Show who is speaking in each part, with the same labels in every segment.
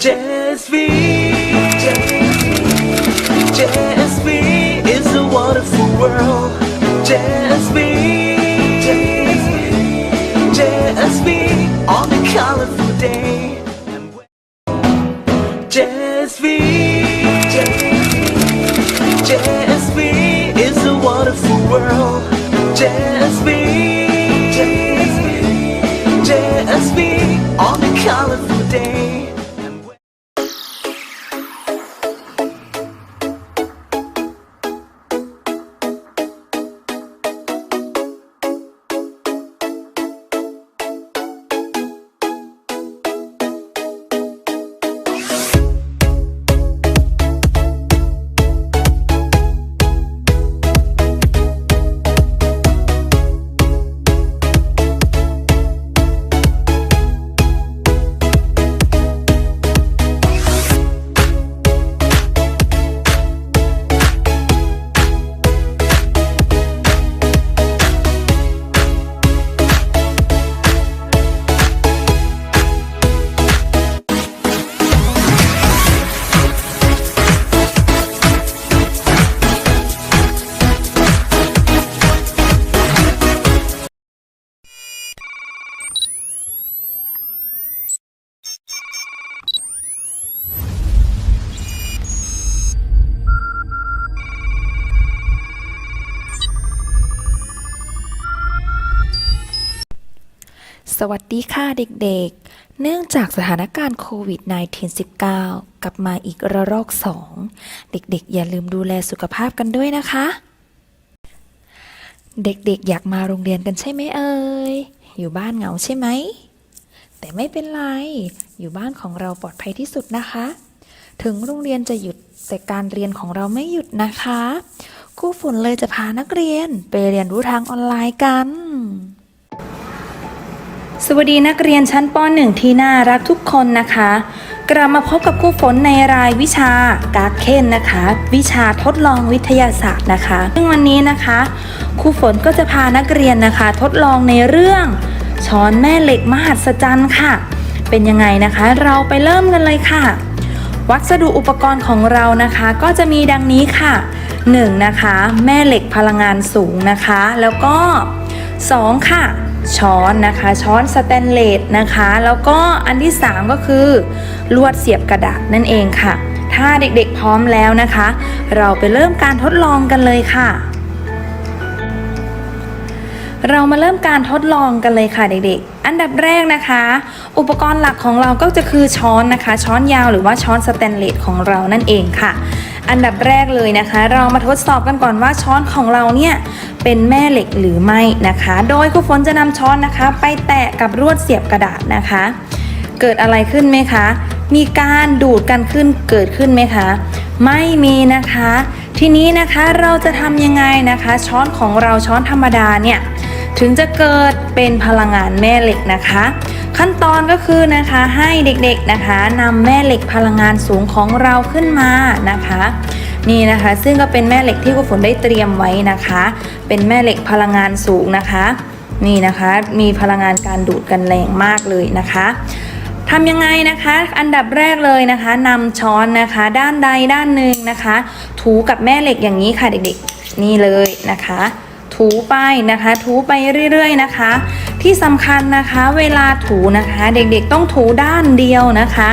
Speaker 1: JSV JSV is a wonderful world JSV JSV on a colorful day And when- JSV JSV is a wonderful world JSV JSV
Speaker 2: สวัสดีค่ะเด็กๆ เนื่องจากสถานการณ์โควิด -19 กลับมาอีกระลอกสอง เด็กๆ อย่าลืมดูแลสุขภาพกันด้วยนะคะ เด็กๆ อยากมาโรงเรียนกันใช่ไหมเอ่ย อยู่บ้านเหงาใช่ไหม แต่ไม่เป็นไร อยู่บ้านของเราปลอดภัยที่สุดนะคะ ถึงโรงเรียนจะหยุดแต่การเรียนของเราไม่หยุดนะคะครูฝนเลยจะพานักเรียนไปเรียนรู้ทางออนไลน์กัน สวัสดีนักเรียนชั้นป .1 ที่น่ารักทุกคนนะคะ กลับมาพบกับครูฝนในรายวิชาการเคนนะคะ วิชาทดลองวิทยาศาสตร์นะคะ ซึ่งวันนี้นะคะครูฝนก็จะพานักเรียนนะคะ ทดลองในเรื่องช้อนแม่เหล็กมหัศจรรย์ค่ะ เป็นยังไงนะคะ เราไปเริ่มกันเลยค่ะ วัสดุอุปกรณ์ของเรานะคะ ก็จะมีดังนี้ค่ะ 1. นะคะ แม่เหล็กพลังงานสูงนะคะ แล้วก็ 2. ค่ะ ช้อนนะคะ ช้อนสแตนเลสนะคะ แล้วก็อันที่ 3 ก็คือลวดเสียบกระดาษนั่นเองค่ะ ถ้าเด็กๆพร้อมแล้วนะคะ เราไปเริ่มการทดลองกันเลยค่ะ เรามาเริ่มการทดลองกันเลยค่ะเด็กๆ อันดับแรกนะคะ อุปกรณ์หลักของเราก็จะคือช้อนนะคะ ช้อนยาวหรือว่าช้อนสแตนเลสของเรานั่นเองค่ะ อันดับแรกเลยนะคะ เรามาทดสอบกันก่อนว่าช้อนของเราเนี่ยเป็นแม่เหล็กหรือไม่นะคะ โดยครูฝนจะนำช้อนนะคะ ไปแตะกับรวดเสียบกระดาษนะคะ เกิดอะไรขึ้นไหมคะ มีการดูดกันขึ้นเกิดขึ้นไหมคะ ไม่มีนะคะ ทีนี้นะคะเราจะทำยังไงนะคะ ช้อนของเราช้อนธรรมดาเนี่ย ถึงจะเกิดเป็นพลังงานแม่เหล็กนะคะ ขั้นตอนก็คือนะคะให้เด็กๆนะคะนำแม่เหล็กพลังงานสูงของเราขึ้นมานะคะนี่นะคะซึ่งก็เป็นแม่เหล็กที่ครูฝนได้เตรียมไว้นะคะ เป็นแม่เหล็กพลังงานสูงนะคะ นี่นะคะมีพลังงานการดูดกันแรงมากเลยนะคะทำยังไงนะคะ อันดับแรกเลยนะคะนำช้อนนะคะ ด้านใดด้านหนึ่งนะคะ ถูกับแม่เหล็กอย่างนี้ค่ะเด็กๆ นี่เลยนะคะ ถูไปนะคะ ถูไปเรื่อยๆนะคะ ที่สำคัญนะคะเวลาถูนะคะ เด็กๆต้องถูด้านเดียวนะคะ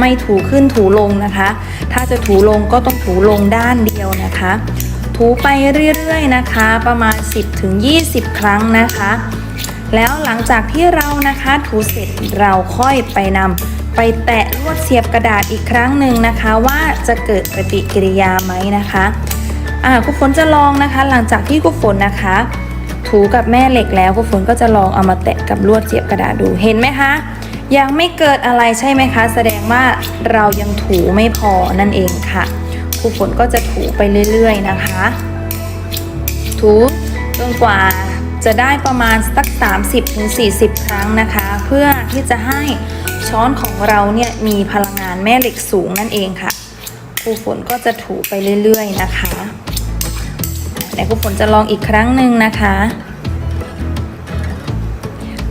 Speaker 2: ไม่ถูขึ้นถูลงนะคะ ถ้าจะถูลงก็ต้องถูลงด้านเดียวนะคะ ถูไปเรื่อยๆนะคะ ประมาณ 10-20ครั้งนะคะ แล้วหลังจากที่เรานะคะถูเสร็จเราค่อยไปนำไปแตะลวดเสียบกระดาษอีกครั้งหนึ่งนะคะ ว่าจะเกิดปฏิกิริยาไหมนะคะ อ่าครูฝนจะลองนะคะ หลังจากที่ครูฝนนะคะ ถูกับแม่เหล็กแล้วครูฝนก็จะลองเอามาแตะกับลวดเสียบกระดาษดูเห็นไหมคะ ยังไม่เกิดอะไรใช่ไหมคะ แสดงว่าเรายังถูไม่พอนั่นเองค่ะครูฝนก็จะถูไปเรื่อยๆนะคะ ถูจนกว่าจะได้ประมาณสัก 30-40 ครั้งนะคะ เพื่อที่จะให้ช้อนของเราเนี่ยมีพลังงานแม่เหล็กสูงนั่นเองค่ะครูฝนก็จะถูไปเรื่อยๆนะคะ แต่ครูฝนจะลองอีกครั้งหนึ่งนะคะ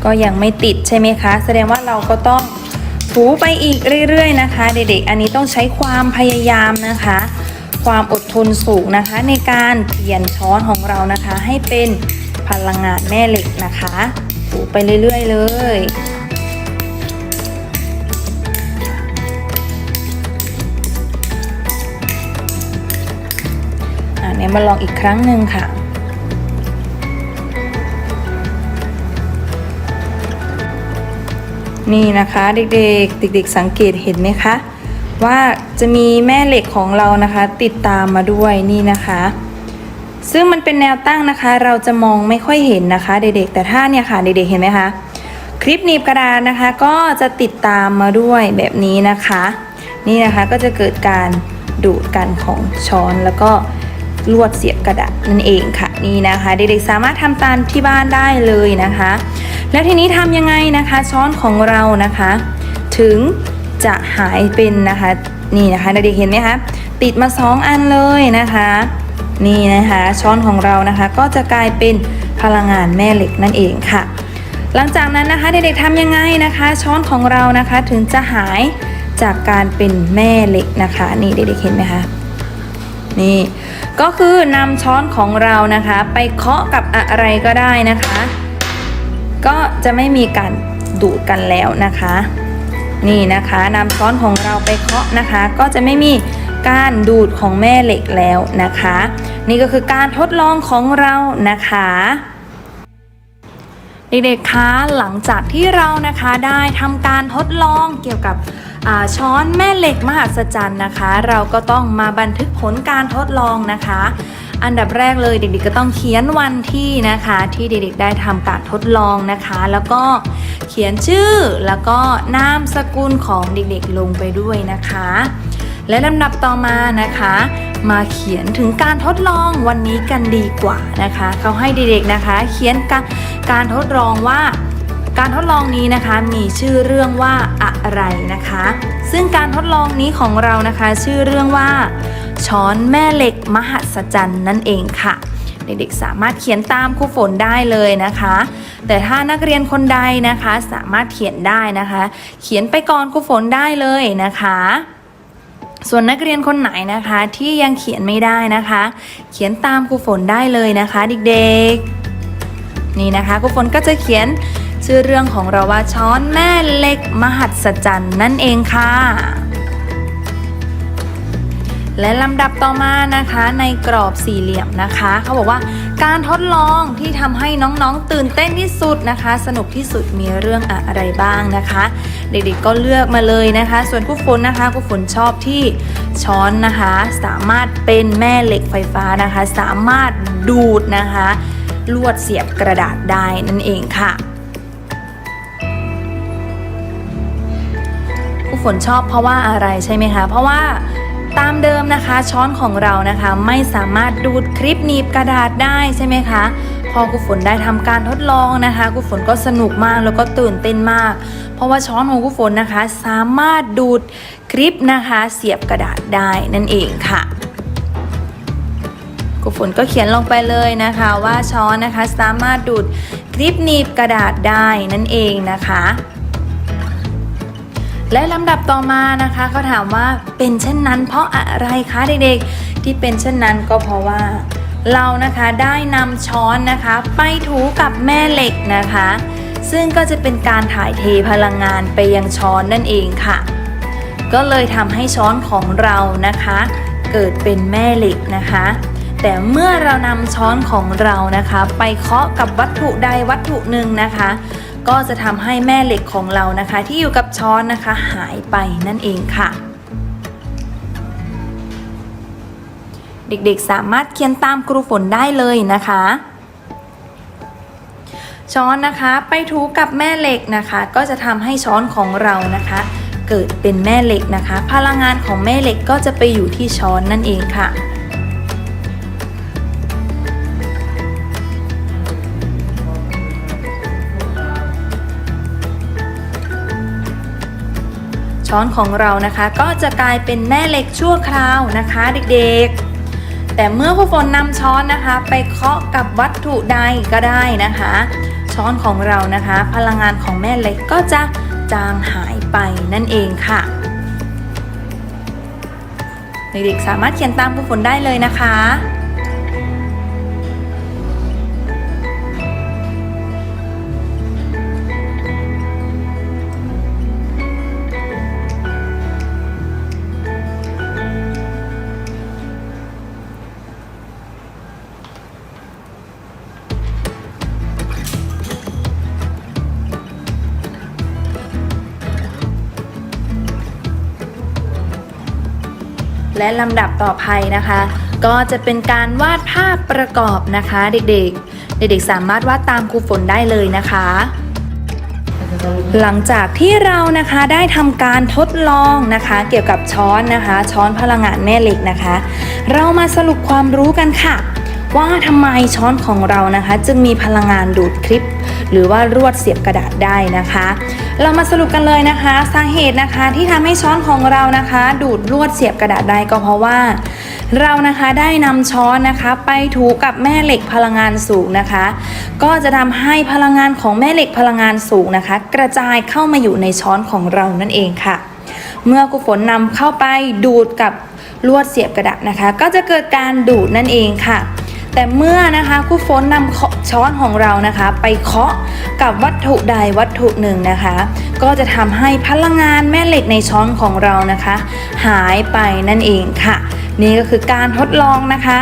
Speaker 2: ก็ยังไม่ติดใช่ไหมคะ แสดงว่าเราก็ต้องถูไปอีกเรื่อยๆนะคะ เด็กๆ อันนี้ต้องใช้ความพยายามนะคะ ความอดทนสูงนะคะ ในการเปลี่ยนช้อนของเรานะคะ ให้เป็นพลังงานแม่เหล็กนะคะ ถูไปเรื่อยๆเลยี้ยมาลองอีกครั้งหนึ่งค่ะ นี่นะคะเด็กๆ เด็กๆสังเกตเห็นไหมคะ ว่าจะมีแม่เหล็กของเรานะคะ ติดตามมาด้วยนี่นะคะ ซึ่งมันเป็นแนวตั้งนะคะ เราจะมองไม่ค่อยเห็นนะคะ เด็กๆ แต่ถ้าเนี่ยค่ะเด็กๆเห็นไหมคะคลิปหนีบกระดาษนะคะก็จะติดตามมาด้วยแบบนี้นะคะ นี่นะคะก็จะเกิดการดูดกันของช้อนแล้วก็ ลวดเสียบกระดาษนั่นเองค่ะนี่นะคะเด็กๆสามารถทำตามที่บ้านได้เลยนะคะ แล้วทีนี้ทำยังไงนะคะช้อนของเรานะคะ ถึงจะหายเป็นนะคะนี่นะคะเด็กๆเห็นไหมคะติดมาสองอันเลยนะคะ นี่นะคะช้อนของเรานะคะ ก็จะกลายเป็นพลังงานแม่เหล็กนั่นเองค่ะ หลังจากนั้นนะคะเด็กๆทำยังไงนะคะ ช้อนของเรานะคะถึงจะหายจากการเป็นแม่เหล็กนะคะ นี่เด็กๆเห็นไหมคะนี่ ก็คือนำช้อนของเรานะคะ ไปเคาะกับอะไรก็ได้นะคะ ก็จะไม่มีการดูดกันแล้วนะคะ นี่นะคะนำช้อนของเราไปเคาะนะคะ ก็จะไม่มีการดูดของแม่เหล็กแล้วนะคะ นี่ก็คือการทดลองของเรานะคะเด็กๆคะหลังจากที่เรานะคะได้ทำการทดลองเกี่ยวกับ ช้อนแม่เหล็กมหัศจรรย์นะคะ เราก็ต้องมาบันทึกผลการทดลองนะคะ อันดับแรกเลยเด็กๆก็ต้องเขียนวันที่นะคะ ที่เด็กๆได้ทำการทดลองนะคะ แล้วก็เขียนชื่อแล้วก็นามสกุลของเด็กๆลงไปด้วยนะคะ และลำดับต่อมานะคะ มาเขียนถึงการทดลองวันนี้กันดีกว่านะคะ เขาให้เด็กๆนะคะ เขียนการการทดลองว่า การทดลองนี้นะคะมีชื่อเรื่องว่าอะไรนะคะ ซึ่งการทดลองนี้ของเรานะคะ ชื่อเรื่องว่า ช้อนแม่เหล็กมหัศจรรย์นั่นเองค่ะ เด็กๆสามารถเขียนตามครูฝนได้เลยนะคะ แต่ถ้านักเรียนคนใดนะคะสามารถเขียนได้นะคะ เขียนไปก่อนครูฝนได้เลยนะคะส่วนนักเรียนคนไหนนะคะที่ยังเขียนไม่ได้นะคะ เขียนตามครูฝนได้เลยนะคะ เด็กๆ นี่นะคะครูฝนก็จะเขียน ชื่อเรื่องของเราว่าช้อนแม่เหล็กมหัศจรรย์นั่นเองค่ะ และลำดับต่อมานะคะในกรอบสี่เหลี่ยมนะคะ เขาบอกว่าการทดลองที่ทำให้น้องๆ ตื่นเต้นที่สุดนะคะ สนุกที่สุดมีเรื่องอะไรบ้างนะคะ เด็กๆก็เลือกมาเลยนะคะ ส่วนผู้ฝนนะคะผู้ฝนชอบที่ช้อนนะคะ สามารถเป็นแม่เหล็กไฟฟ้านะคะ สามารถดูดนะคะ ลวดเสียบกระดาษได้นั่นเองค่ะ ฝนชอบเพราะว่าอะไรใช่ไหมคะ เพราะว่าตามเดิมนะคะช้อนของเรานะคะไม่สามารถดูดคลิปหนีบกระดาษได้ใช่ไหมคะ พอกุฝนได้ทำการทดลองนะคะกุฝนก็สนุกมากแล้วก็ตื่นเต้นมาก เพราะว่าช้อนของกุฝนนะคะ สามารถดูดคลิปนะคะ เสียบกระดาษได้นั่นเองค่ะกุฝนก็เขียนลงไปเลยนะคะว่าช้อนนะคะสามารถดูดคลิปหนีบกระดาษได้นั่นเองนะคะ และลำดับต่อมานะคะเขาถามว่าเป็นเช่นนั้น เพราะอะไรคะเด็กๆ ที่เป็นเช่นนั้นก็เพราะว่า เรานะคะได้นำช้อนนะคะ ไปถูกับแม่เหล็กนะคะ ซึ่งก็จะเป็นการถ่ายเทพลังงานไปยังช้อนนั่นเองค่ะ ก็เลยทำให้ช้อนของเรานะคะ เกิดเป็นแม่เหล็กนะคะแต่เมื่อเรานำช้อนของเรานะคะ ไปเคาะกับวัตถุใดวัตถุหนึ่งนะคะ ก็จะทำให้แม่เหล็กของเรานะคะ ที่อยู่กับช้อนนะคะหายไปนั่นเองค่ะ เด็กๆสามารถเขียนตามครูฝนได้เลยนะคะ ช้อนนะคะไปถูกับแม่เหล็กนะคะ ก็จะทำให้ช้อนของเรานะคะ เกิดเป็นแม่เหล็กนะคะ พลังงานของแม่เหล็กก็จะไปอยู่ที่ช้อนนั่นเองค่ะ ช้อนของเรานะคะ ก็จะกลายเป็นแม่เหล็กชั่วคราวนะคะเด็กๆ แต่เมื่อผู้ฝนนำช้อนนะคะ ไปเคาะกับวัตถุใดก็ได้นะคะ ช้อนของเรานะคะ พลังงานของแม่เหล็กก็จะจางหายไปนั่นเองค่ะ เด็กๆสามารถเขียนตามครูฝนได้เลยนะคะ และลำดับต่อไปนะคะ ก็จะเป็นการวาดภาพประกอบนะคะ เด็กๆ เด็กๆ สามารถวาดตามครูฝนได้เลยนะคะ หลังจากที่เรานะคะได้ทำการทดลองนะคะ เกี่ยวกับช้อนนะคะ ช้อนพลังงานแม่เหล็กนะคะ เรามาสรุปความรู้กันค่ะ ว่าทำไมช้อนของเรานะคะ จึงมีพลังงานดูดคลิป หรือว่ารวดเสียบกระดาษได้นะคะ เรามาสรุปกันเลยนะคะ สาเหตุนะคะที่ทำให้ช้อนของเรานะคะ ดูดลวดเสียบกระดาษได้ก็เพราะว่า เรานะคะได้นำช้อนนะคะ ไปถูกับแม่เหล็กพลังงานสูงนะคะ ก็จะทำให้พลังงานของแม่เหล็กพลังงานสูงนะคะ กระจายเข้ามาอยู่ในช้อนของเรานั่นเองค่ะ เมื่อกุฝนนำเข้าไปดูดกับลวดเสียบกระดาษนะคะ ก็จะเกิดการดูดนั่นเองค่ะ แต่เมื่อนะคะครูฝนนำช้อนของเรานะคะ ไปเคาะกับวัตถุใดวัตถุหนึ่งนะคะ ก็จะทำให้พลังงานแม่เหล็กในช้อนของเรานะคะ หายไปนั่นเองค่ะ นี่ก็คือการทดลองนะคะ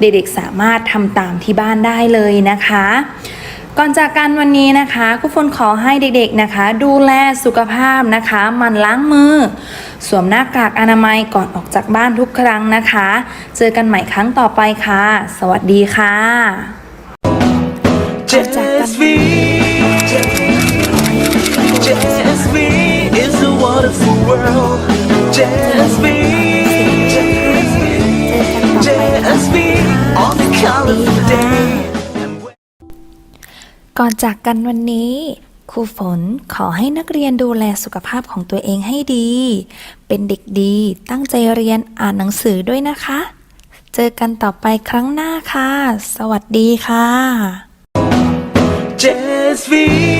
Speaker 2: เด็กๆสามารถทำตามที่บ้านได้เลยนะคะ ก่อนจากกันวันนี้นะคะครูฝนขอให้เด็กๆนะคะ ดูแลสุขภาพนะคะ มันล้างมือ สวมหน้ากากอนามัยก่อนออกจากบ้านทุกครั้งนะคะ เจอกันใหม่ครั้งต่อไปค่ะ สวัสดีค่ะ
Speaker 1: JSV JSV is a wonderful world JSV
Speaker 2: ก่อนจากกันวันนี้ครูฝนขอให้นักเรียนดูแลสุขภาพของตัวเองให้ดี เป็นเด็กดีตั้งใจเรียนอ่านหนังสือด้วยนะคะ เจอกันต่อไปครั้งหน้าค่ะ สวัสดีค่ะ
Speaker 1: Just feel